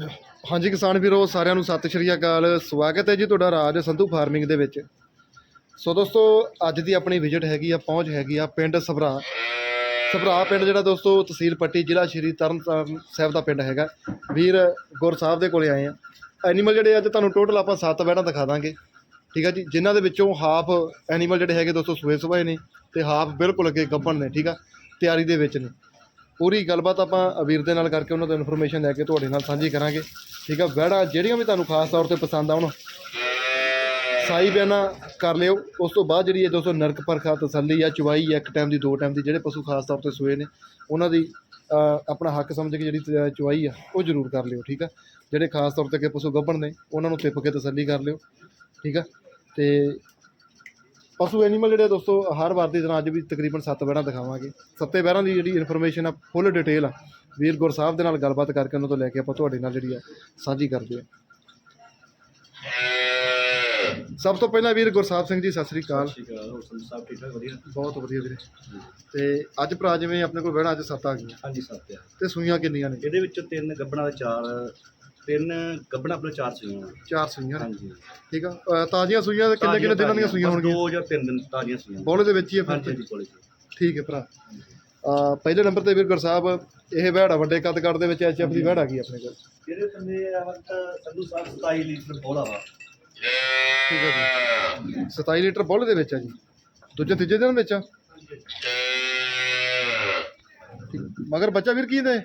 ਹਾਂਜੀ ਕਿਸਾਨ ਵੀਰੋ, ਸਾਰਿਆਂ ਨੂੰ ਸਤਿ ਸ਼੍ਰੀ ਅਕਾਲ। ਸਵਾਗਤ ਹੈ ਜੀ ਤੁਹਾਡਾ ਰਾਜ ਸੰਧੂ ਫਾਰਮਿੰਗ ਦੇ ਵਿੱਚ। ਸੋ ਦੋਸਤੋ, ਅੱਜ ਦੀ ਆਪਣੀ ਵਿਜ਼ਿਟ ਹੈਗੀ ਆ, ਪਹੁੰਚ ਹੈਗੀ ਆ ਪਿੰਡ ਸਭਰਾ। ਸਭਰਾ ਪਿੰਡ ਜਿਹੜਾ ਦੋਸਤੋ, ਤਹਿਸੀਲ ਪੱਟੀ, ਜ਼ਿਲ੍ਹਾ ਸ਼੍ਰੀ ਤਰਨਤਾਰਨ ਸਾਹਿਬ ਦਾ ਪਿੰਡ ਹੈਗਾ। ਵੀਰ ਗੁਰ ਸਾਹਿਬ ਦੇ ਕੋਲੇ ਆਏ ਆ। ਐਨੀਮਲ ਜਿਹੜੇ ਅੱਜ ਤੁਹਾਨੂੰ ਟੋਟਲ ਆਪਾਂ ਸੱਤ ਬੈੜਾਂ ਦਿਖਾ ਦਾਂਗੇ। ਠੀਕ ਆ ਜੀ? ਜਿਨ੍ਹਾਂ ਦੇ ਵਿੱਚੋਂ ਹਾਫ ਐਨੀਮਲ ਜਿਹੜੇ ਹੈਗੇ ਦੋਸਤੋ, ਸੂਏ ਸੁਭਾਏ ਨੇ ਤੇ ਹਾਫ ਬਿਲਕੁਲ ਅੱਗੇ ਗੱਭਣ ਨੇ, ਠੀਕ ਆ? ਤਿਆਰੀ ਦੇ ਵਿੱਚ ਨੇ। ਪੂਰੀ ਗੱਲਬਾਤ ਆਪਾਂ ਵੀਰ ਦੇ ਨਾਲ ਕਰਕੇ ਉਹਨਾਂ ਤੋਂ ਇਨਫੋਰਮੇਸ਼ਨ ਲੈ ਕੇ ਤੁਹਾਡੇ ਨਾਲ ਸਾਂਝੀ ਕਰਾਂਗੇ। ਠੀਕ ਆ ਵਹਿੜਾ ਜਿਹੜੀਆਂ ਵੀ ਤੁਹਾਨੂੰ ਖਾਸ ਤੌਰ ਤੇ ਪਸੰਦ ਆਉਣ ਸਾਈ ਬਿਆਨਾ ਕਰ ਲਿਓ। ਉਸ ਤੋਂ ਬਾਅਦ ਜਿਹੜੀ ਹੈ ਦੋਸਤੋ ਨਰਕ ਪਰਖਾ ਤਸੱਲੀ ਆ ਚੁਵਾਈ ਆ ਇੱਕ ਟਾਈਮ ਦੀ ਦੋ ਟਾਈਮ ਦੀ ਜਿਹੜੇ ਪਸ਼ੂ ਖਾਸ ਤੌਰ ਤੇ ਸੂਏ ਨੇ ਉਹਨਾਂ ਦੀ ਆਪਣਾ ਹੱਕ ਸਮਝ ਕੇ ਜਿਹੜੀ ਅ, ਚੁਵਾਈ ਆ ਉਹ ਜ਼ਰੂਰ ਕਰ ਲਿਓ ਠੀਕ ਆ? ਜਿਹੜੇ ਖਾਸ ਤੌਰ ਤੇ ਕਿ ਪਸ਼ੂ ਗੱਭਣ ਨੇ ਉਹਨਾਂ ਨੂੰ ਤਿੱਪ ਕੇ ਤਸੱਲੀ ਕਰ ਲਿਓ ਠੀਕ ਆ? ਤੇ ਪਸ਼ੂ ਐਨੀਮਲ ਜਿਹੜੇ ਦੋਸਤੋ ਹਰ ਵਾਰ ਦੀ ਤਰ੍ਹਾਂ ਅੱਜ ਵੀ ਤਕਰੀਬਨ 7 ਬਹਿਰਾਂ ਦਿਖਾਵਾਂਗੇ। ਸੱਤੇ ਬਹਿਰਾਂ ਦੀ ਜਿਹੜੀ ਇਨਫੋਰਮੇਸ਼ਨ ਆ ਫੁੱਲ ਡਿਟੇਲ ਆ। ਵੀਰ ਗੁਰ ਸਾਹਿਬ ਦੇ ਨਾਲ ਗੱਲਬਾਤ ਕਰਕੇ ਉਹਨਾਂ ਤੋਂ ਲੈ ਕੇ ਆਪਾਂ ਤੁਹਾਡੇ ਨਾਲ ਜਿਹੜੀ ਆ ਸਾਂਝੀ ਕਰਦੇ ਆ। ਸਭ ਤੋਂ ਪਹਿਲਾਂ ਵੀਰ ਗੁਰਸਾਹਿਬ ਸਿੰਘ ਜੀ ਸਤਿ ਸ੍ਰੀ ਅਕਾਲ। ਹੋਰ ਸਾਹਿਬ ਠੀਕ ਠਾਕ ਵਧੀਆ? ਬਹੁਤ ਵਧੀਆ ਵੀਰੇ। ਤੇ ਅੱਜ ਭਰਾ ਜਿਵੇਂ ਆਪਣੇ ਕੋਲ ਬਹਿਣਾ ਅੱਜ ਸੱਤ ਆ ਗਈਆਂ। ਹਾਂਜੀ ਸੱਤ ਆ। ਤੇ ਸੂਈਆਂ ਕਿੰਨੀਆਂ ਨੇ? ਇਹਦੇ ਵਿੱਚੋਂ ਤਿੰਨ ਗੱਬਣਾ ਤੇ ਚਾਰ ਤਿੰਨ ਗੱਬਣਾ ਆਪਣੇ ਚਾਰ ਸੂਈਆਂ ਚਾਰ ਸੂਈਆਂ ਨੇ। ਹਾਂਜੀ। ਠੀਕ ਆ ਅ, ਤਾਜ਼ੀਆਂ ਸੂਈਆਂ ਤੇ ਕਿੰਨੇ ਕਿੰਨੇ ਦਿਨਾਂ ਦੀਆਂ ਸੂਈਆਂ ਬਸ ਹੋਣਗੀਆਂ? ਦੋ ਜਾਂ ਤਿੰਨ ਦਿਨ ਤਾਜ਼ੀਆਂ ਸੂਈਆਂ ਬੋਲੇ ਦੇ ਵਿੱਚ ਹੀ ਆ ਫਿਰ ਹਾਂਜੀ ਕੋਲੇ ਠੀਕ ਹੈ ਭਰਾ। ਅ, ਪਹਿਲੇ ਨੰਬਰ ਤੇ ਵੀਰ ਗੁਰਸਾਹਿਬ ਇਹ ਵਹਿੜਾ ਵੱਡੇ ਕੱਦ ਕੱਦ ਦੇ ਵਿੱਚ ਐਚਐਫ ਦੀ ਵਹਿੜਾ ਗਈ ਆਪਣੇ ਕੋਲ? ਇਹਦੇ ਥੱਲੇ ਆ ਸੰਧੂ ਸਾਹਿਬ 27 ਲੀਟਰ ਬੋਲਾ ਵਾ। ਠੀਕ ਹੈ ਜੀ। 27 ਲੀਟਰ ਬੋਲੇ ਦੇ ਵਿੱਚ ਆ ਜੀ। ਦੂਜੇ ਤੀਜੇ ਦਿਨ ਵਿੱਚ ਆ। ਠੀਕ। ਮਗਰ ਬੱਚਾ ਵੀਰ ਕੀ ਦੇ?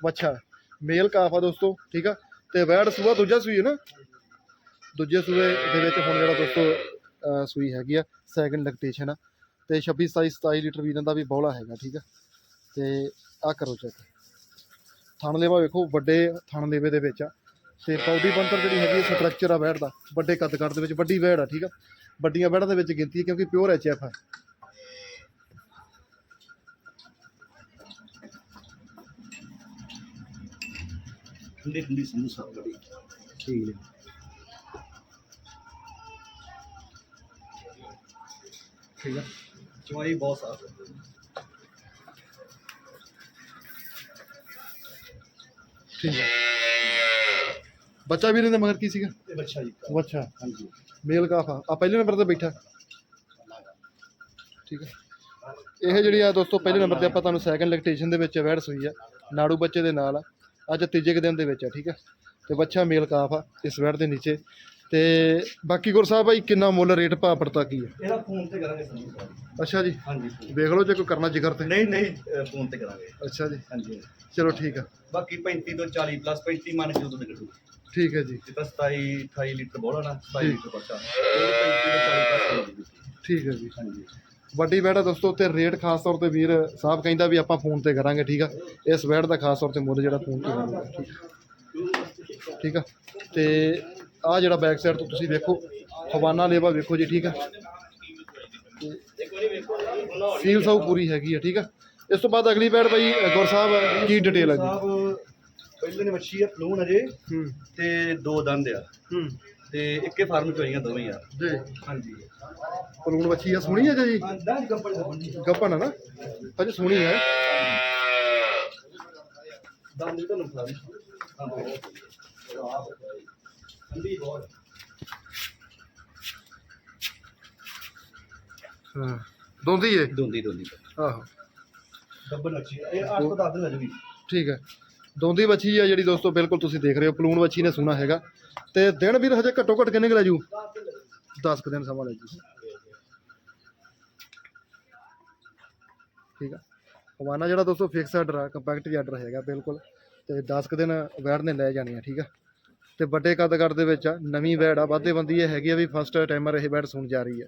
ਬੱਚਾ। ਮੇਲ ਕਾਫ ਆ ਦੋਸਤੋ, ਠੀਕ ਆ? ਤੇ ਵੈੜ ਸੂਆ ਦੂਜਾ ਸੂਈ ਹੈ ਨਾ? ਦੂਜੇ ਸੂਏ ਦੇ ਵਿੱਚ ਹੁਣ ਜਿਹੜਾ ਦੋਸਤੋ ਸੂਈ ਹੈਗੀ ਆ ਸੈਕੰਡ ਲੈਕਟੇਸ਼ਨ ਆ। ਤੇ 26 27 27 ਲੀਟਰ ਵੀਰਾਂ ਦਾ ਵੀ ਬੌਲਾ ਹੈਗਾ, ਠੀਕ ਆ? ਤੇ ਆ ਕਰੋ ਚੈੱਕ ਥਣ ਲੇਵਾ ਵੇਖੋ, ਵੱਡੇ ਥਣ ਲੇਵੇ ਦੇ ਵਿੱਚ ਆ। ਤੇ ਬਾਡੀ ਬੰਤਰ ਜਿਹੜੀ ਹੈਗੀ ਸਟਰਕਚਰ ਆ ਵੈੜ ਦਾ, ਵੱਡੇ ਕੱਦ ਕੱਦ ਦੇ ਵਿੱਚ, ਵੱਡੀ ਵੈੜ ਆ, ਠੀਕ ਆ? ਵੱਡੀਆਂ ਵੈੜਾਂ ਦੇ ਵਿੱਚ ਗਿਣਤੀ ਕਿਉਂਕਿ ਪਿਓਰ ਐਚ ਐਫ ਆ। ਠੰਡੀ ਠੰਡੀ ਸਾਹਿਬ ਬੜੀ ਠੀਕ ਹੈ। ਠੀਕ ਆ ਚਵਾਈ ਬਹੁਤ ਸਾਫ਼ ਹੈ। ਠੀਕ ਹੈ। ਬੱਚਾ ਵੀਰੇ ਦੇ ਮਗਰ ਕੀ ਸੀਗਾ? ਇਹ ਬੱਚਾ ਜੀ। ਉਹ ਅੱਛਾ ਹਾਂਜੀ। ਮੇਲ ਕਾਫਾ ਆ। ਪਹਿਲੇ ਨੰਬਰ ਤੇ ਬੈਠਾ। ਠੀਕ ਹੈ। ਇਹ ਜਿਹੜੀ ਆ ਦੋਸਤੋ ਪਹਿਲੇ ਨੰਬਰ ਤੇ ਆਪਾਂ ਤੁਹਾਨੂੰ ਸੈਕੰਡ ਲੈਕਟੇਸ਼ਨ ਦੇ ਵਿੱਚ ਵੈੜ ਸੂਈ ਆ। ਨਾੜੂ ਬੱਚੇ ਦੇ ਨਾਲ ਆ। ਅੱਜ ਤੀਜੇ ਕੁ ਦਿਨ ਦੇ ਵਿੱਚ ਆ ਠੀਕ ਹੈ ਤੇ ਬੱਚਾ ਮੇਲ ਕਾਫ ਆ ਇਸ ਵੈੜ ਦੇ ਨੀਚੇ। ਤੇ ਬਾਕੀ ਗੁਰ ਸਾਹਿਬ ਭਾਈ ਕਿੰਨਾ ਮੁੱਲ ਰੇਟ ਭਾਅ ਪੜਤਾ ਕੀ ਹੈ ਇਹਦਾ ਫੋਨ ਤੇ ਕਰਾਂਗੇ ਸਾਹਿਬ ਅੱਛਾ ਜੀ। ਹਾਂਜੀ phone। ਵੇਖ ਲਓ ਜੇ ਕੋਈ ਕਰਨਾ ਜਿਗਰ ਤੇ। ਨਹੀਂ ਨਹੀਂ ਫੋਨ ਤੇ ਕਰਾਂਗੇ। ਅੱਛਾ ਜੀ। ਹਾਂਜੀ ਚਲੋ ਠੀਕ ਆ। ਬਾਕੀ 35 ਤੋਂ 40 ਪਲੱਸ 35 ਮੰਨ ਕੇ ਉਦੋਂ ਨਿਕਲੂ। ਠੀਕ ਹੈ ਜੀ। ਤਾਂ 27 28 ਲੀਟਰ ਬੋਲਾ ਨਾ 27 ਜੀ। ਲੀਟਰ ਬੱਚਾ ਉਹ 35 ਤੋਂ 40 ਪਲੱਸ ਹੋਊਗੀ। ਠੀਕ ਹੈ ਜੀ। ਹਾਂਜੀ। ਵੱਡੀ ਵੈੜ ਆ ਦੋਸਤੋ ਤੇ ਰੇਟ ਖਾਸ ਤੌਰ ਤੇ ਵੀਰ ਸਾਹਿਬ ਕਹਿੰਦਾ ਵੀ ਆਪਾਂ ਫੋਨ ਤੇ ਕਰਾਂਗੇ ਠੀਕ ਆ? ਇਸ ਵੈੜ ਦਾ ਖਾਸ ਤੌਰ ਤੇ ਮੁੱਲ ਜਿਹੜਾ ਫੋਨ ਤੇ ਕਰਾਂਗੇ ਠੀਕ ਆ। ਤੇ ਆ ਜਿਹੜਾ ਬੈਕ ਸਾਈਡ ਤੋਂ ਤੁਸੀਂ ਵੇਖੋ ਹਵਾਨਾ ਲੇਵਾ ਵੇਖੋ ਜੀ ਠੀਕ ਆ? ਸੀਲ ਸਾਊ ਪੂਰੀ ਹੈਗੀ ਆ ਠੀਕ ਆ? ਇਸ ਤੋਂ ਬਾਅਦ ਅਗਲੀ ਵੈੜ ਬਾਈ ਗੁਰ ਸਾਹਿਬ ਕੀ ਡਿਟੇਲ ਹੈ ਜੀ? ਪਹਿਲੇ ਨੇ ਮੱਛੀ ਆ ਫਲੂਨ ਅਜੇ ਹੂੰ। ਤੇ ਦੋ ਦੰਦ ਆ। ਹੂੰ। ਤੇ ਇੱਕੇ ਫਾਰਮ ਚ ਹੋਈਆਂ ਦੋਵੇਂ ਯਾਰ। ਜੀ। ਹਾਂਜੀ। ਪਲੂਣ ਬੱਚੀ ਆ ਸੋਹਣੀ ਆ ਜੀ? ਗੱਪਣ ਆ ਨਾ? ਅਜੇ ਸੋਹਣੀ ਵੀ ਤੁਹਾਨੂੰ ਬਹੁਤ ਹਾਂ। ਦੋਂਦੀ ਏ? ਦੋਂਦੀ ਦੋਂਦੀ। ਆਹੋ। ਗੱਬਰ ਮੱਛੀ ਇਹ 8 ਤੋਂ 10 ਦਿਨ ਲੱਗਦੀ ਠੀਕ ਹੈ ਦੋਂਦੀ ਵੱਛੀ ਆ ਜਿਹੜੀ ਦੋਸਤੋ, ਬਿਲਕੁਲ ਤੁਸੀਂ ਦੇਖ ਰਹੇ ਹੋ, ਪਲੂਣ ਵੱਛੀ ਨੇ ਸੋਹਣਾ ਹੈਗਾ। ਤੇ ਦਿਨ ਵੀਰ ਹਜੇ ਘੱਟੋ ਘੱਟ ਕਿੰਨੇ ਕੁ ਲੈ ਜੂ? 10 ਦਿਨ ਸਮਾਂ ਲੈ ਜੂ। ਠੀਕ ਆ। ਹਵਾਨਾ ਜਿਹੜਾ ਦੋਸਤੋ ਫਿਕਸ ਆਰਡਰ ਆ ਕੰਪੈਕਟ ਆਰਡਰ ਹੈਗਾ, ਬਿਲਕੁਲ। ਤੇ 10 ਕੁ ਦਿਨ ਵੈੜ ਨੇ ਲੈ ਜਾਣੀ ਆ ਠੀਕ ਆ। ਤੇ ਵੱਡੇ ਕੱਦ ਕੱਦ ਦੇ ਵਿੱਚ ਆ, ਨਵੀਂ ਵੈੜ ਆ ਵਾਧੇ ਬੰਦੀ ਇਹ ਹੈਗੀ ਆ ਵੀ ਫਸਟ ਟਾਈਮਰ ਇਹ ਵੈੜ ਸੁਣ ਜਾ ਰਹੀ ਹੈ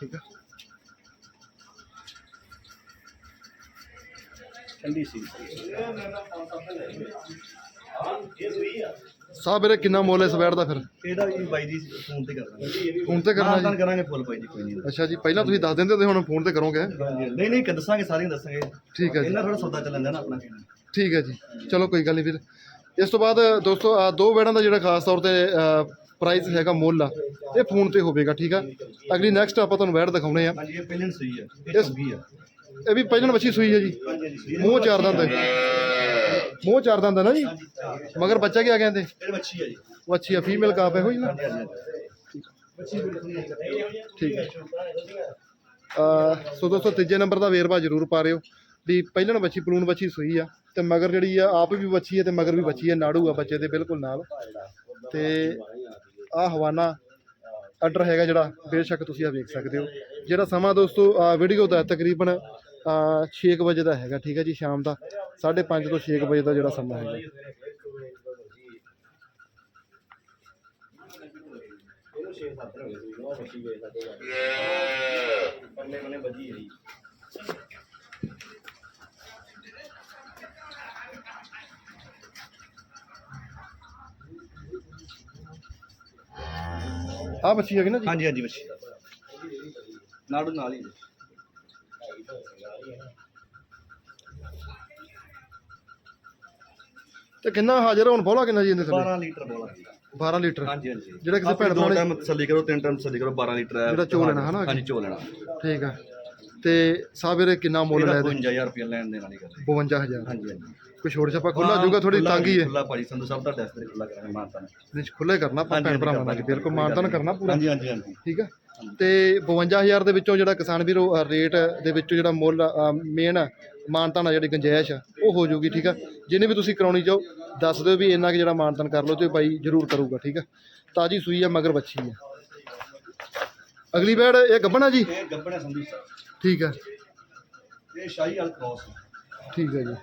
ਠੀਕ ਆ। ਠੰਡੀ ਸੀ। ਸਾਹਿਬ ਵੀਰੇ ਕਿੰਨਾ ਮੁੱਲ ਇਸ ਵੈੜ ਦਾ ਫਿਰ? ਇਹਦਾ ਵੀ ਬਾਈ ਜੀ ਫੋਨ ਤੇ ਕਰਾਂਗੇ ਫੋਨ ਤੇ ਕਰਨਾ ਜੀ? ਕਰਾਂਗੇ ਫੁੱਲ ਬਾਈ ਜੀ ਕੋਈ ਨਹੀਂ। ਅੱਛਾ ਜੀ ਪਹਿਲਾਂ ਤੁਸੀਂ ਦੱਸ ਦਿੰਦੇ ਤੇ ਹੁਣ ਫੋਨ ਤੇ ਕਰੋਗੇ? ਨਹੀਂ ਨਹੀਂ ਦੱਸਾਂਗੇ ਸਾਰੀਆਂ ਦੱਸਾਂਗੇ। ਠੀਕ ਹੈ ਜੀ। ਇਹਨਾਂ ਥੋੜਾ ਸੌਦਾ ਚੱਲਣ ਦਾ ਨਾ ਆਪਣਾ। ਠੀਕ ਹੈ ਜੀ। ਚਲੋ ਕੋਈ ਗੱਲ ਨਹੀਂ ਵੀਰ ਇਸ ਤੋਂ ਬਾਅਦ ਦੋਸਤੋ ਦੋ ਵੈੜਾਂ ਦਾ ਜਿਹੜਾ ਖਾਸ ਤੌਰ ਤੇ ਪ੍ਰਾਈਸ ਹੈਗਾ ਮੁੱਲ ਆ ਇਹ ਫੋਨ ਤੇ ਹੋਵੇਗਾ ਠੀਕ ਆ? ਅਗਲੀ ਨੈਕਸਟ ਆਪਾਂ ਤੁਹਾਨੂੰ ਵੈੜ ਦਿਖਾਉਣੇ ਆ। ਹਾਂਜੀ ਇਹ ਪਹਿਲਣ ਸਹੀ ਹੈ ਇਹ ਚੰਗੀ ਵੀ ਪਹਿਲਾਂ ਵੱਛੀ ਸੂਈ ਹੈ ਜੀ। ਮੂੰਹ ਚਾਰ ਦੰਦ ਹੈ ਮੂੰਹ ਚਾਰ ਦੰਦ ਹੈ ਨਾ ਜੀ। ਮਗਰ ਬੱਚਾ ਕੀ ਆ ਕਹਿੰਦੇ? ਇਹ ਬੱਚੀ ਹੈ ਜੀ। ਉਹ ਅੱਛੀ ਆ ਫੀਮੇਲ ਕਾਪ ਹੈ ਹੋਈ ਨਾ? ਠੀਕ ਹੈ ਸੋ ਦੋਸਤੋ ਤੀਜੇ ਨੰਬਰ ਦਾ ਵੇਰਵਾ ਜ਼ਰੂਰ ਪਾ ਰਿਓ ਵੀ ਪਹਿਲਣ ਬੱਚੀ ਪਲੂਣ ਬੱਚੀ ਸੂਈ ਆ ਤੇ ਮਗਰ ਜਿਹੜੀ ਆ ਆਪ ਵੀ ਬੱਚੀ ਹੈ ਤੇ ਮਗਰ ਵੀ ਬੱਚੀ ਹੈ ਨਾੜੂ ਆ ਬੱਚੇ ਦੇ ਬਿਲਕੁਲ ਨਾਲ। ਤੇ ਆ ਹਵਾਨਾ ਆਰਡਰ ਹੈਗਾ ਜਿਹੜਾ ਬੇਸ਼ੱਕ ਤੁਸੀਂ ਆ ਵੇਖ ਸਕਦੇ ਹੋ। ਜਿਹੜਾ ਸਮਾਂ ਦੋਸਤੋ ਵੀਡੀਓ ਦਾ ਤਕਰੀਬਨ 6 ਵਜੇ ਦਾ ਹੈਗਾ ਠੀਕ ਹੈ ਜੀ ਸ਼ਾਮ ਦਾ 5:30 ਤੋਂ 6 ਵਜੇ ਦਾ ਜਿਹੜਾ ਸਮਾਂ ਹੈਗਾ। ਇਹਨੂੰ 6-7 ਹੋ ਗਏ ਸੀ ਉਹ ਬੱਚੀ ਵੇਚ ਸਕਦੇ ਪੰਨੇ ਮੰਨੇ ਬੱਜੀ ਹੈ ਆ ਬੱਚੀ ਹੈਗੀ ਨਾ ਜੀ? ਹਾਂਜੀ ਹਾਂਜੀ ਬੱਚੀ। ਨਾੜੂ ਨਾਲ ਹੀ। ਤੇ ਕਿੰਨਾ ਹਾਜ਼ਰ ਹੁਣ ਬੋਲਾ ਕਿੰਨਾ ਜੀ ਇਹਦੇ ਥੱਲੇ? 12 ਲੀਟਰ ਬੋਲਾ। 12 ਲੀਟਰ। ਹਾਂਜੀ ਹਾਂਜੀ। ਜਿਹੜਾ ਕਿਸੇ ਭੈਣ ਦੋ ਭਰਾ ਨੇ- ਟਾਈਮ ਤਸੱਲੀ ਕਰੋ ਤਿੰਨ ਟਾਈਮ ਤਸੱਲੀ ਕਰੋ 12 ਲੀਟਰ ਹੈ। ਜਿਹੜਾ ਚੋ ਲੈਣਾ ਹੈ ਨਾ ਹਾਂਜੀ ਚੋ ਲੈਣਾ ਠੀਕ ਆ। ਤੇ ਸਾਬਰੇ ਕਿੰਨਾ ਮੁੱਲ ਇਹਦਾ ਲੈ ਦੇ? 55000 ਰੁਪਏ ਲੈਣ ਦੇਣ ਵਾਲੀ ਗੱਲ ਹੈ 52000 ਹਾਂਜੀ ਹਾਂਜੀ। ਕੋਈ ਛੋੜ ਛਾਪਾ ਖੁੱਲਾ ਜੂਗਾ ਥੋੜੀ ਖੁੱਲ੍ਹਾ ਤੰਗੀ ਹੈ ਖੁੱਲ੍ਹਾ ਭਾਜੀ ਸੰਧੂ ਸਾਹਿਬ ਦਾ ਡੈਸਟਰ ਖੁੱਲਾ ਕਰਾਂਗੇ ਮਾਨਤਾ ਨੇ ਨਹੀਂ ਖੁੱਲੇ ਕਰਨਾ ਆਪਾਂ ਭੈਣ ਭਰਾਵਾਂ ਨਾਲ ਬਿਲਕੁਲ ਮਾਨਤਾਨ ਕਰਨਾ ਪੂਰਾ। ਹਾਂਜੀ ਹਾਂਜੀ ਹਾਂਜੀ। ਠੀਕ ਆ ਤੇ 52000 ਦੇ ਵਿੱਚੋਂ ਜਿਹੜਾ ਕਿਸਾਨ ਵੀਰੋ ਰੇਟ ਦੇ ਵਿੱਚੋਂ ਜਿਹੜਾ ਮੁੱਲ ਮੇਨ ਮਾਨਤਾਨ ਆ ਜਿਹੜੀ ਗੁੰਜਾਇਸ਼ ਆ ਉਹ ਹੋ ਜਾਊਗੀ ਠੀਕ ਆ? ਜਿਹਨੇ ਵੀ ਤੁਸੀਂ ਕਰਾਉਣੀ ਚਾਹੋ ਦੱਸ ਦਿਓ ਵੀ ਇੰਨਾ ਕਿ ਜਿਹੜਾ ਮਾਨਤਾਨ ਕਰ ਲਓ ਤੇ ਬਾਈ ਜ਼ਰੂਰ ਕਰੂਗਾ ਠੀਕ ਆ? ਤਾਜੀ ਸੂਈ ਆ ਮਗਰ ਬੱਚੀ ਆ। ਅਗਲੀ ਬੈੜ ਇਹ ਗੱਬਣਾ ਜੀ? ਇਹ ਗੱਬਣਾ ਸੰਧੂ ਸਾਹਿਬ। ਠੀਕ ਆ ਇਹ ਸ਼ਾਹੀ ਵਾਲ ਕ੍ਰੋਸ ਠੀਕ ਹੈ ਜੀ।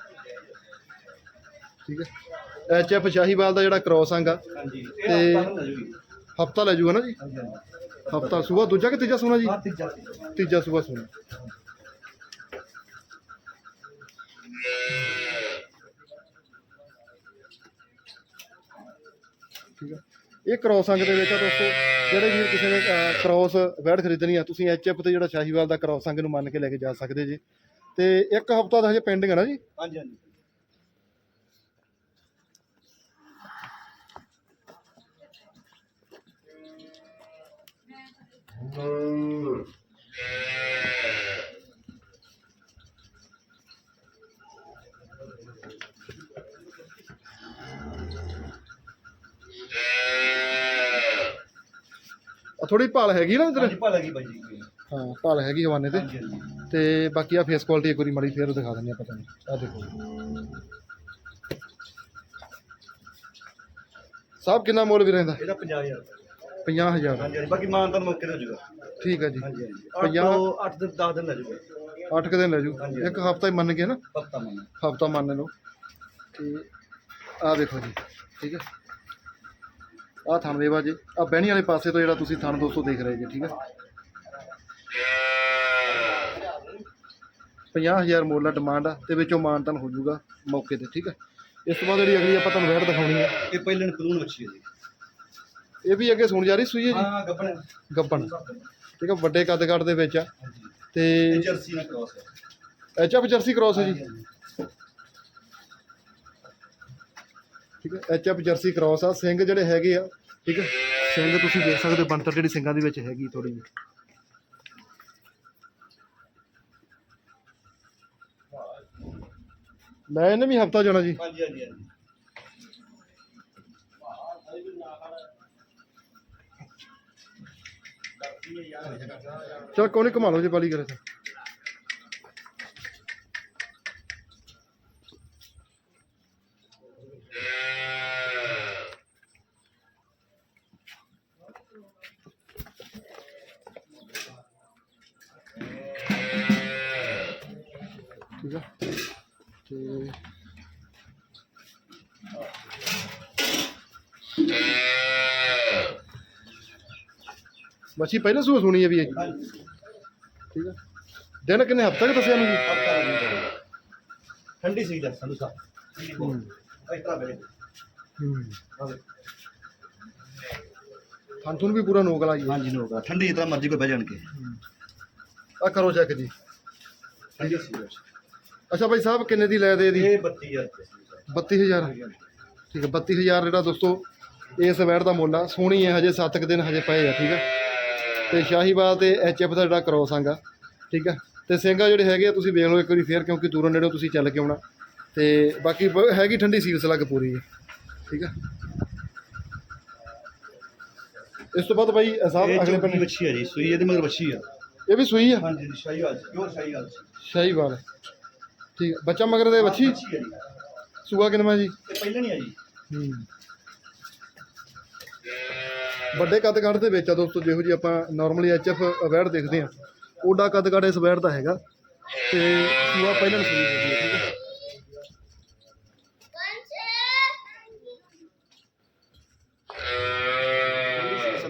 ਠੀਕ ਹੈ। ਐਚ ਐਫ ਸ਼ਾਹੀਵਾਲ ਦਾ ਜਿਹੜਾ ਕ੍ਰੋਸ ਆਂਗਾ ਹਾਂਜੀ ਤੇ- ਹਫਤਾ ਲੈ ਜੂਗਾ ਨਾ ਜੀ? ਹਫਤਾ ਸੂਆ ਦੂਜਾ ਕਿ ਤੀਜਾ ਸੋਨਾ ਜੀ? ਤੀਜਾ ਤੀਜਾ। ਤੀਜਾ ਸੂਆ ਸੋਨਾ ਠੀਕ ਹੈ ਇਹ ਕ੍ਰੋਸ ਅੰਗ ਦੇ ਵਿੱਚ ਆ ਦੋਸਤੋ ਜਿਹੜੇ ਵੀਰ ਕਿਸੇ ਨੇ ਕ੍ਰੋਸ ਵੈੜ ਖਰੀਦਣੀ ਆ ਤੁਸੀਂ ਐਚ ਐਫ ਤੇ ਜਿਹੜਾ ਸ਼ਾਹੀਵਾਲ ਦਾ ਕ੍ਰੋਸ ਅੰਗ ਨੂੰ ਮੰਨ ਕੇ ਲੈ ਕੇ ਜਾ ਸਕਦੇ ਜੀ। ਤੇ ਇੱਕ ਹਫਤਾ ਦਾ ਹਜੇ ਪੈਂਡਿੰਗ ਹੈ ਨਾ ਜੀ? ਹਾਂਜੀ ਹਾਂਜੀ। ਥੋੜੀ ਭਾਲ ਹੈਗੀ ਨਾ ਇਧਰ? ਹਾਂਜੀ ਭਾ ਲੱਗੀ ਬਾਈ ਜੀ। ਹਾਂ ਭਾਲ ਹੈਗੀ ਹਵਾਨੇ ਤੇ। ਹਾਂਜੀ ਹਾਂਜੀ। ਤੇ ਬਾਕੀ ਆ ਫੇਸ ਕੁਆਲਿਟੀ ਇੱਕ ਵਾਰੀ ਮੜੀ ਫੇਰ ਦਿਖਾ ਦਿੰਦੇ ਆਪਾਂ ਤੁਹਾਨੂੰ। ਆ ਦੇਖੋ ਸਾਹਿਬ ਕਿੰਨਾ ਮੁੱਲ ਵੀ ਰਹਿੰਦਾ? ਇਹਦਾ 50000 50000 ਹਾਂਜੀ ਹਾਂਜੀ। ਬਾਕੀ ਮਾਨ ਤਾਂ ਮੌਕੇ ਤੇ ਹੋ ਜਾਊਗਾ। ਠੀਕ ਹੈ ਜੀ। ਹਾਂਜੀ ਹਾਂਜੀ। ਪੰਜਾਹ- 8 8 ਦਿਨ 10 ਦਿਨ ਲੈ ਜਾਊਗਾ। 8 ਦਿਨ ਲੈ ਜੂ ਹਾਂਜੀ। ਇੱਕ ਹਫਤਾ ਹੀ ਮੰਨ ਕੇ ਨਾ? ਹਫਤਾ ਮੰਨ। ਹਫਤਾ ਮੰਨ ਲਓ। ਤੇ ਆ ਦੇਖੋ ਜੀ। ਠੀਕ ਹੈ ਆ ਥਣ ਦੇਵਾ ਜੀ ਆ ਬਹਿਣੀ ਵਾਲੇ ਪਾਸੇ ਤੋਂ ਜਿਹੜਾ ਤੁਸੀਂ ਥਣ ਦੋਸਤੋ ਦੇਖ ਰਹੇ ਜੀ ਠੀਕ ਹੈ 50000 ਮੁੱਲ ਡਿਮਾਂਡ ਆ ਤੇ ਵਿੱਚੋਂ ਮਾਨਤਨ ਹੋ ਜਾਊਗਾ ਮੌਕੇ ਤੇ ਠੀਕ ਹੈ ਇਸ ਤੋਂ ਬਾਅਦ ਜਿਹੜੀ ਅਗਲੀ ਆਪਾਂ ਤੁਹਾਨੂੰ ਵੈਟ ਦਿਖਾਉਣੀ ਹੈ ਇਹ ਪਹਿਲਣ ਵੱਛੀ ਹੈ ਜੀ ਇਹ ਵੀ ਅੱਗੇ ਸੁਣ ਜਾ ਰਹੀ ਸੂਈ ਹੈ ਜੀ? ਹਾਂ ਗੱਬਣ। ਗੱਬਣ। ਠੀਕ ਹੈ ਵੱਡੇ ਕੱਦ ਕੱਦ ਦੇ ਵਿੱਚ ਆ ਤੇ ਜਰਸੀ ਨਾਲ ਕ੍ਰੋਸ ਹੈ ਐਚ ਐਫ ਜਰਸੀ ਕ੍ਰਾਸ ਹੈ ਜੀ। ਠੀਕ ਹੈ? ਐਚ ਐਫ ਜਰਸੀ ਕ੍ਰਾਸ ਆ। ਸਿੰਘ ਜਿਹੜੇ ਹੈਗੇ ਆ ਠੀਕ ਹੈ? ਸਿੰਘ ਤੁਸੀਂ ਦੇਖ ਸਕਦੇ ਹੋ ਬੰਤਰ ਜਿਹੜੀ ਸਿੰਘਾਂ ਦੇ ਵਿੱਚ ਹੈਗੀ ਥੋੜੀ ਜਿਹੀ। ਲੈ ਇਹਨੇ ਵੀ ਹਫਤਾ ਜਾਣਾ ਜੀ। ਹਾਂਜੀ ਹਾਂਜੀ ਹਾਂਜੀ। ਚਲ ਕੋਈ ਨਹੀਂ ਘੁਮਾ ਲਓ ਜੀ ਬਾਲੀ ਕਰੇ ਤਾਂ ਠੀਕ ਆ। ਤੇ ਮੱਛੀ ਪਹਿਲਾਂ ਸੂਆ ਸੁਣੀ ਹੈ ਵੀ ਇਹ। ਠੀਕ ਆ। ਦਿਨ ਕਿੰਨੇ? ਹਫਤਾ ਕਿ ਦੱਸਿਆ ਨੂੰ ਜੀ ਠੰਡੀ ਸੀ ਦਾ ਸਾਹਿਬ ਹੂੰ। ਇਸ ਤਰ੍ਹਾਂ ਬਲੇ ਹੂੰ। ਥਾਂ ਵੀ ਪੂਰਾ ਨੋਕ ਲਾਈ ਹਾਂਜੀ ਨੋਗਾ ਠੰਡੀ ਜਿੱਦਾਂ ਮਰਜ਼ੀ ਕੋਈ ਬਹਿ ਜਾਣ ਕੇ। ਆ ਕਰੋ ਚੈੱਕ ਜੀ। ਠੰਡੀ ਸੀ ਅੱਛਾ ਭਾਈ ਸਾਹਿਬ ਕਿੰਨੇ ਦੀ ਲੈ ਦੇ ਇਹਦੀ ਇਹ 32000 ਰੁਪਏ 32000 ਠੀਕ ਹੈ 32000 ਜਿਹੜਾ ਦੋਸਤੋ ਇਸ ਵੈੜ ਦਾ ਮੁੱਲ ਆ। ਸੋਹਣੀ ਹੈ ਹਜੇ 7 ਦਿਨ ਹਜੇ ਪਏ ਆ ਠੀਕ ਆ ਤੇ ਸ਼ਾਹੀਵਾਲ ਤੇ ਐਚਐਫ ਦਾ ਜਿਹੜਾ ਕ੍ਰੋਸ ਆਂਗਾ ਠੀਕ ਆ ਤੇ ਸਿੰਘਾ ਜਿਹੜੇ ਹੈਗੇ ਆ ਤੁਸੀਂ ਵੇਖ ਲਓ ਇੱਕ ਵਾਰੀ ਫੇਰ ਕਿਉਂਕਿ ਦੂਰੋਂ ਨੇੜੋਂ ਤੁਸੀਂ ਚੱਲ ਕੇ ਆਉਣਾ। ਤੇ ਬਾਕੀ ਹੈਗੀ ਠੰਡੀ ਸੀਲ ਸਲੱਗ ਪੂਰੀ ਹੈ ਠੀਕ ਆ ਇਸ ਤੋਂ ਬਾਅਦ ਬਾਈ ਇਹ ਸਾਹਿਬ ਅਗਲੇ ਜੋ ਪਿੰਡ ਹੈ ਜੀ ਸੂਈ ਇਹਦੇ ਮਗਰ ਬੱਚੀ ਆ। ਇਹ ਵੀ ਸੂਈ ਆ? ਹਾਂਜੀ ਸ਼ਾਹੀਵਾਲ ਪਿਓਰ ਸ਼ਾਹੀਵਾਲ ਸ਼ਾਹੀਵਾਲ ਠੀਕ ਆ ਬੱਚਾ ਮਗਰ ਦੇ ਵੱਛੀ ਬੱਚੀ ਹੈ ਜੀ। ਸੂਆ ਕਿਨਮਾ ਜੀ? ਇਹ ਪਹਿਲਾਂ ਨਹੀਂ ਆ ਜੀ। ਹੂੰ। ਵੱਡੇ ਕੱਦ ਕਾਠ ਦੇ ਵਿੱਚ ਆ ਦੋਸਤੋ ਜਿਹੋ ਜੀ ਆਪਾਂ ਨਾਰਮਲੀ ਐਚਐਫ ਅਵੈੜ ਦੇਖਦੇ ਆ ਓਡਾ ਕੱਦ ਕਾਠ ਇਸ ਅਵੈੜ ਦਾ ਹੈਗਾ। ਤੇ ਸੂਆ ਪਹਿਲਾਂ ਸੂਈ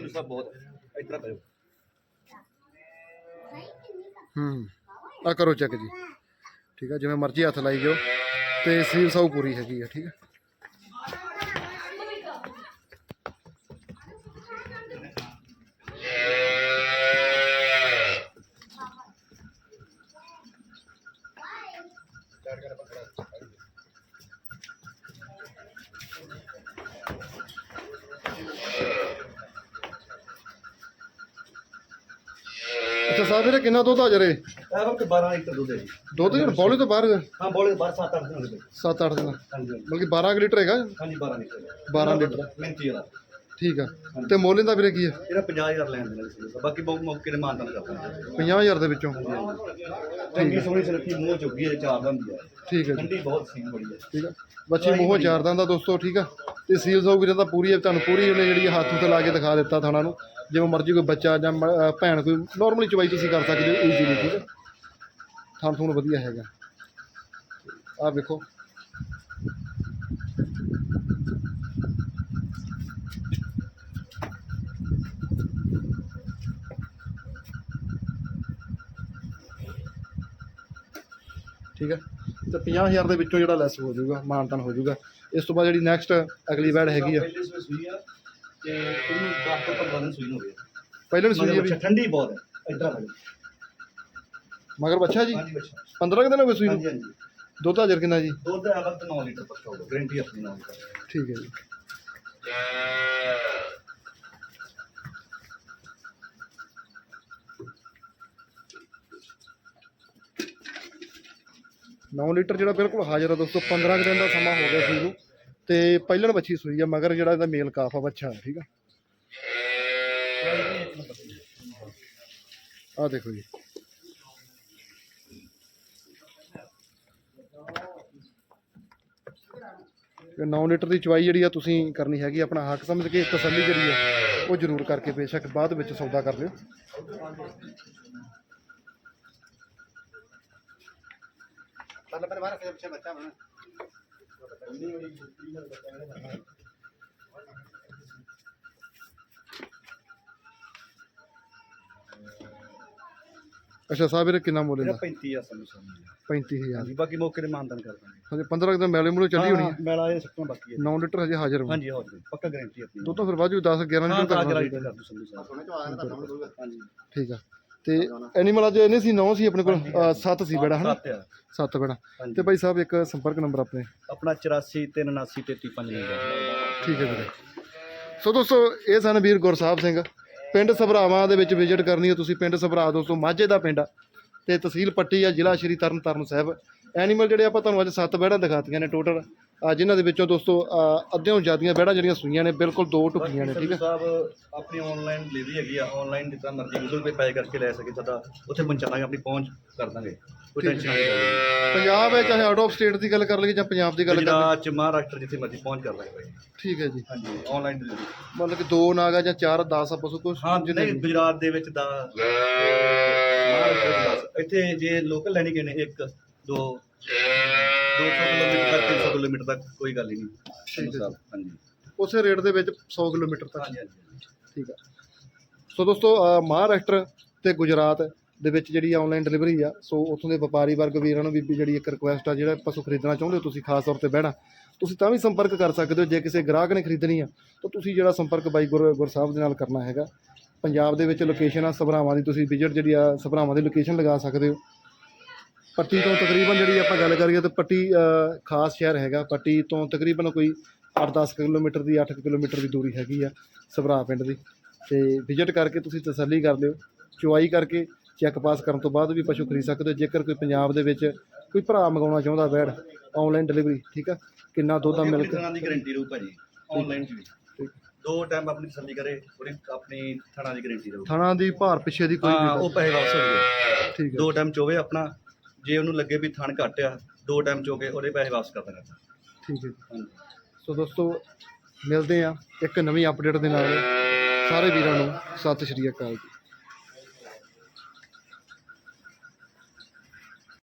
ਹੈਗੀ ਹੈ ਠੀਕ ਹੈ ਸੰਧੂ ਸਾਹਿਬ ਕਰੋ ਹੂੰ ਆ ਕਰੋ ਚੈੱਕ ਜੀ। ਠੀਕ ਆ, ਜਿਵੇਂ ਮਰਜ਼ੀ ਹੱਥ ਲਾਈ ਜਾਓ। ਤੇ ਸੀਲ ਸਾਊ ਪੂਰੀ ਹੈਗੀ ਆ, ਠੀਕ ਆ। ਸਾਹਿਬ ਵੀਰੇ ਕਿੰਨਾ ਦੁੱਧ ਆ ਜਰੇ? ਇਹ ਵਕਤ 12 ਲੀਟਰ ਦੁੱਧ ਹੈ ਜੀ। ਦੁੱਧ ਬੋਲੇ ਤੋਂ ਬਾਹਰ ਹਾਂ? ਬੋਲੇ ਬਾਹਰ 7-8 ਦਿਨ ਹੋ ਗਏ 7-8 ਦਿਨ। ਹਾਂਜੀ। ਬਲਕਿ 12 ਕੁ ਲੀਟਰ ਹੈਗਾ? ਹਾਂਜੀ 12 ਲੀਟਰ। 12 ਲੀਟਰ। ਮਿੰਤੀ ਵਾਲਾ। ਠੀਕ ਆ। ਤੇ ਮੁੱਲ ਇਹਦਾ ਵੀਰੇ ਕੀ ਹੈ? ਇਹਦਾ 50000 ਲੈਣ ਦੇਣਾ ਸੀ। ਬਾਕੀ ਬਹੁਤ ਮੌਕੇ ਦੇ ਮਾਨਤਾਨ ਕਰਦਾ 50000 ਦੇ ਵਿੱਚੋਂ? ਚੰਗੀ ਸੋਹਣੀ ਸੁਰੱਖੀ ਮੂੰਹ ਚੁੱਕੀ ਹੈ ਚਾਰ ਦਾ ਹੁੰਦੀ ਹੈ। ਠੀਕ ਹੈ ਜੀ। ਠੰਡੀ ਬਹੁਤ ਸੀ ਬੜੀ ਹੈ। ਠੀਕ ਆ। ਬੱਚੀ ਮੂੰਹੋਂ ਚਾਰਦਾਂ ਦਾ ਦੋਸਤੋ ਠੀਕ ਆ। ਤੇ ਸੀਲਸ ਹੋਊਗੀ ਤਾਂ ਪੂਰੀ ਹੈ ਤੁਹਾਨੂੰ ਪੂਰੀ ਉਹਨੇ ਜਿਹੜੀ ਹੱਥ ਉੱਤੇ ਲਾ ਕੇ ਦਿਖਾ ਦਿੱਤਾ ਥਾਣਾ ਨੂੰ। ਜਿਵੇਂ ਮਰਜ਼ੀ ਕੋਈ ਬੱਚਾ ਜਾਂ ਮ- ਅਹ ਭੈਣ ਕੋਈ ਨਾਰਮਲੀ ਚਵਾਈ ਤੁਸੀਂ ਕਰ ਸਕਦੇ ਹੋ ਈਜ਼ੀਲੀ ਠੀਕ ਹੈ? ਥਾਣ ਥੂਣ ਵਧੀਆ ਹੈਗਾ। ਆਹ ਵੇਖੋ। ਠੀਕ ਹੈ? ਤੇ 50000 ਦੇ ਵਿੱਚੋਂ ਜਿਹੜਾ ਲੈਸ ਹੋ ਜਾਊਗਾ, ਮਾਨਤਨ ਹੋ ਜਾਊਗਾ। ਇਸ ਤੋਂ ਬਾਅਦ ਜਿਹੜੀ ਨੈਕਸਟ ਅਗਲੀ ਵੈਡ ਹੈਗੀ ਆ। ਪਹਿਲੇ ਸੂਈ ਆ। ਤੇ ਉਹਨੂੰ 10 ਤੋਂ 15 ਦਿਨ ਸੂਈ ਨੂੰ ਹੋ ਗਏ। ਪਹਿਲਾਂ ਸੂਈ ਹੈ ਵੀ? ਮਗਰ ਠੰਡੀ ਬਹੁਤ ਹੈ ਇਦਾਂ ਲੱਗੇ ਮਗਰ ਬੱਚਾ ਜੀ? ਹਾਂਜੀ ਬੱਚਾ। 15 ਕੁ ਦਿਨ ਹੋ ਗਏ ਸੂਈ ਨੂੰ? ਹਾਂਜੀ ਹਾਂਜੀ। ਦੁੱਧ ਹਾਜ਼ਰ ਕਿੰਨਾ ਜੀ? ਦੁੱਧ ਹੈ ਵਕਤ 9 ਲੀਟਰ ਪੱਕਾ ਹੋਗਾ ਗਰੰਟੀ ਆਪਣੀ 9 ਲੀਟਰ। ਠੀਕ ਹੈ ਜੀ। ਨੌ ਲੀਟਰ ਜਿਹੜਾ ਬਿਲਕੁਲ ਹਾਜ਼ਰ ਆ ਦੋਸਤੋ 15 ਕੁ ਦਿਨ ਦਾ ਸਮਾਂ ਹੋ ਗਿਆ ਸੂਈ ਨੂੰ। ਤੇ ਪਹਿਲਣ ਬੱਚੀ ਸੂਈ ਆ, ਮਗਰ ਜਿਹੜਾ ਇਹਦਾ ਮੇਲ ਕਾਫ ਆ ਬੱਚਾ ਠੀਕ ਆ? ਆ ਦੇਖੋ ਜੀ। ਤੇ 9 ਲੀਟਰ ਦੀ ਚਵਾਈ ਜਿਹੜੀ ਆ ਤੁਸੀਂ ਕਰਨੀ ਹੈਗੀ, ਆਪਣਾ ਹੱਕ ਸਮਝ ਕੇ ਤਸੱਲੀ ਜਿਹੜੀ ਆ, ਉਹ ਜ਼ਰੂਰ ਕਰਕੇ ਬੇਸ਼ੱਕ ਬਾਅਦ ਵਿੱਚ ਸੌਦਾ ਕਰ ਲਿਓ। ਅੱਛਾ ਸਾਹਿਬ ਵੀਰੇ ਕਿੰਨਾ ਮੁੱਲ ਇਹਦਾ ਇਹਦਾ? 35 ਆ ਸਾਨੂੰ ਸਾਨੂੰ 35000 ਹਾਂਜੀ ਬਾਕੀ ਮੌਕੇ ਦੇ ਮਾਨਦਾਨ ਕਰ ਦਾਂਗੇ। ਹਜੇ 15 ਕੁ ਦਿਨ ਮੈਲੇ ਮੂਲੇ ਚੱਲੀ ਹੋਣੀ ਹੈ ਮੈਲਾ ਇਹ ਸੱਤਾਂ ਬਾਕੀ ਹੈ। 9 ਲੀਟਰ ਹਜੇ ਹਾਜ਼ਰ ਹੋ ਹਾਂਜੀ ਹੋਰ ਪੱਕਾ ਗਰੰਟੀ ਆਪਣੀ। ਦੁੱਧ ਤਾਂ ਫਿਰ ਬਾਜੂ 10 11 ਹਾਂ ਲੀਟਰ ਤਾਂ। ਕਰ ਦੂ ਸਾਹਿਬ ਹਾਂਜੀ। ਠੀਕ ਆ। ਤੇ ਐਨੀਮਲ ਅੱਜ ਇਹਨੇ ਸੀ 9 ਸੀ ਆਪਣੇ ਕੋਲ? 7 ਸੀ ਬੜਾ ਹਨਾ? ਸੱਤ ਆ। 7 ਬੜਾ। ਹਾਂਜੀ। ਤੇ ਭਾਈ ਸਾਹਿਬ ਇੱਕ ਸੰਪਰਕ ਨੰਬਰ ਆਪਣੇ? ਆਪਣਾ 84 379 33 ਠੀਕ ਹੈ ਵੀਰੇ। ਸੋ ਦੋਸਤੋ ਇਹ ਸਨ ਵੀਰ ਗੁਰਸਾਹਿਬ ਸਿੰਘ। ਪਿੰਡ ਸਭਰਾਵਾਂ ਦੇ ਵਿੱਚ ਵਿਜ਼ਿਟ ਕਰਨੀ ਹੈ ਤੁਸੀਂ। ਪਿੰਡ ਸਭਰਾ ਦੋਸਤੋ ਮਾਝੇ ਦਾ ਪਿੰਡ ਆ। ਤੇ ਤਹਿਸੀਲ ਪੱਟੀ ਆ ਜ਼ਿਲ੍ਹਾ ਸ਼੍ਰੀ ਤਰਨਤਾਰਨ ਸਾਹਿਬ। ਐਨੀਮਲ ਜਿਹੜੇ ਆਪਾਂ ਤੁਹਾਨੂੰ ਅੱਜ ਸੱਤ ਬਹਿੜਾਂ ਦਿਖਾਤੀਆਂ ਨੇ ਟੋਟਲ ਜਿਨ੍ਹਾਂ ਦੇ ਵਿੱਚੋਂ ਦੋਸਤੋ ਅ, ਅੱਧਿਓਂ ਜ਼ਿਆਦੀਆਂ ਬਹਿੜਾਂ ਜਿਹੜੀਆਂ ਸੂਈਆਂ ਨੇ ਬਿਲਕੁਲ ਦੋ ਟੁਕੀਆਂ ਨੇ ਠੀਕ ਹੈ? ਸਾਹਿਬ ਆਪਣੀ ਆਨਲਾਈਨ ਡਿਲੀਵਰੀ ਹੈਗੀ ਆ। ਆਨਲਾਈਨ ਜਿੱਦਾਂ ਮਰਜ਼ੀ ਗੂਗਲ ਪੇ ਪੇ ਕਰਕੇ ਲੈ ਸਕੇ ਤੁਹਾਡਾ ਉੱਥੇ ਪਹੁੰਚਾ ਦਾਂਗੇ ਆਪਣੀ ਪਹੁੰਚ ਕਰ ਦਾਂਗੇ। ਕੋਈ ਟੈਨਸ਼ਨ ਨਹੀਂ। ਪੰਜਾਬ ਹੈ ਚਾਹੇ ਆਊਟ ਆਫ ਸਟੇਟ ਦੀ ਗੱਲ ਕਰ ਲਈਏ ਜਾਂ ਪੰਜਾਬ ਦੀ ਗੱਲ ਕਰ ਲਈਏ। ਗੁਜਰਾਤ ਚ ਮਹਾਰਾਸ਼ਟਰ ਜਿੱਥੇ ਮਰਜ਼ੀ ਪਹੁੰਚ ਕਰ ਭਾਈ। ਠੀਕ ਹੈ ਜੀ। ਹਾਂਜੀ ਆਨਲਾਈਨ ਡਿਲੀਵਰੀ ਮਤਲਬ ਕਿ ਦੋ ਨਾਗਾ ਜਾਂ ਚਾਰ 10 ਆ ਪਸ਼ੂ ਕੁਛ ਹਾਂ ਨਹੀਂ ਗੁਜਰਾਤ ਦੇ ਵਿੱਚ ਦਾ ਮਹਾਰਾਸ਼ਟਰ ਦੇ ਦਸ। ਇੱਥੇ ਜੇ ਲੋਕਲ ਲੈਣੀ ਗਏ ਨੇ ਇੱਕ ਦੋ। 200 ਕਿਲੋਮੀਟਰ ਤੱਕ 300 ਕਿਲੋਮੀਟਰ ਤੱਕ ਕੋਈ ਗੱਲ ਹੀ ਨਹੀਂ। ਠੀਕ ਹੈ। ਸਾਹਿਬ ਹਾਂਜੀ। ਉਸੇ ਰੇਟ ਦੇ ਵਿੱਚ 100 ਕਿਲੋਮੀਟਰ ਤੱਕ। ਹਾਂਜੀ ਹਾਂਜੀ ਠੀਕ ਆ। ਸੋ ਦੋਸਤੋ ਅ, ਮਹਾਰਾਸ਼ਟਰ ਤੇ ਗੁਜਰਾਤ ਦੇ ਵਿੱਚ ਜਿਹੜੀ ਆਨਲਾਈਨ ਡਿਲੀਵਰੀ ਆ ਸੋ ਉੱਥੋਂ ਦੇ ਵਪਾਰੀ ਵਰਗ ਵੀਰਾਂ ਨੂੰ ਵੀ ਵੀ ਜਿਹੜੀ ਇੱਕ ਰਿਕੁਐਸਟ ਆ ਜਿਹੜਾ ਪਸ਼ੂ ਖਰੀਦਣਾ ਚਾਹੁੰਦੇ ਹੋ ਤੁਸੀਂ ਖਾਸ ਤੌਰ ਤੇ ਬਹਿਣਾ ਤੁਸੀਂ ਤਾਂ ਵੀ ਸੰਪਰਕ ਕਰ ਸਕਦੇ ਹੋ ਜੇ ਕਿਸੇ ਗ੍ਰਾਹਕ ਨੇ ਖਰੀਦਣੀ ਆ ਤਾਂ ਤੁਸੀਂ ਜਿਹੜਾ ਸੰਪਰਕ ਬਾਈ ਗੁਰ ਗੁਰਸਾਹਿਬ ਦੇ ਨਾਲ ਕਰਨਾ ਹੈਗਾ। ਪੰਜਾਬ ਦੇ ਵਿੱਚ ਲੋਕੇਸ਼ਨ ਆ ਸਭਰਾਵਾਂ ਦੀ ਤੁਸੀਂ ਵਿਜ਼ਿਟ ਜਿਹੜੀ ਆ ਸਭਰਾਵਾਂ ਦੀ ਲੋਕੇਸ਼ਨ ਲਗਾ ਸਕਦੇ ਹੋ। ਪੱਟੀ ਤੋਂ ਤਕਰੀਬਨ ਜਿਹੜੀ ਆਪਾਂ ਗੱਲ ਕਰੀਏ ਤਾਂ ਪੱਟੀ ਖਾਸ ਸ਼ਹਿਰ ਹੈਗਾ। ਪੱਟੀ ਤੋਂ ਤਕਰੀਬਨ ਕੋਈ 8-10 ਕਿਲੋਮੀਟਰ ਦੀ 8 ਕਿਲੋਮੀਟਰ ਦੀ ਦੂਰੀ ਹੈਗੀ ਆ ਸਭਰਾ ਪਿੰਡ ਦੀ। ਤੇ ਵਿਜ਼ਿਟ ਕਰਕੇ ਤੁਸੀਂ ਤਸੱਲੀ ਕਰ ਲਿਓ ਚੁਆਈ ਕਰਕੇ ਚੈੱਕ ਪਾਸ ਕਰਨ ਤੋਂ ਬਾਅਦ ਵੀ ਪਸ਼ੂ ਖਰੀਦ ਸਕਦੇ ਹੋ। ਜੇਕਰ ਕੋਈ ਪੰਜਾਬ ਦੇ ਵਿੱਚ ਕੋਈ ਭਰਾ ਮੰਗਾਉਣਾ ਚਾਹੁੰਦਾ ਬੈੜ ਆਨਲਾਈਨ ਡਿਲੀਵਰੀ ਠੀਕ ਆ? ਕਿੰਨਾ ਦੁੱਧ ਦਾ ਉਹਦੀ ਮਿਲਕ ਦੀ ਗਾਰੰਟੀ ਰਹੂ ਭਾਜੀ? ਆਨਲਾਈਨ ਚ ਵੀ। ਦੋ ਟਾਈਮ ਆਪਣੀ ਤਸੱਲੀ ਕਰੇ ਉਹਦੀ ਆਪਣੀ ਥਣਾ ਦੀ ਗਾਰੰਟੀ ਰਹੂ। ਥਣਾ ਦੀ ਭਾਰ ਪਿੱਛੇ ਦੀ ਕੋਈ ਹਾਂ ਨਹੀਂ ਉਹ ਪੈਸੇ ਵਾਪਸ ਹੋਣਗੇ ਠੀਕ ਹੈ ਦੋ ਟਾਈਮ ਚੋਵੇ ਆਪਣਾ। ਜੇ ਉਹਨੂੰ ਲੱਗੇ ਵੀ ਥਣ ਘੱਟ ਆ ਦੋ ਟਾਈਮ ਚੋਕੇ ਉਹਦੇ ਪੈਸੇ ਵਾਪਸ ਕਰ ਦੇਣਾ ਠੀਕ ਹੈ। ਹਾਂਜੀ। ਸੋ ਦੋਸਤੋ ਮਿਲਦੇ ਆ ਇੱਕ ਨਵੀਂ ਅਪਡੇਟ ਦੇ ਨਾਲ। ਸਾਰੇ ਵੀਰਾਂ ਨੂੰ ਸਤਿ ਸ਼੍ਰੀ ਅਕਾਲ ਜੀ।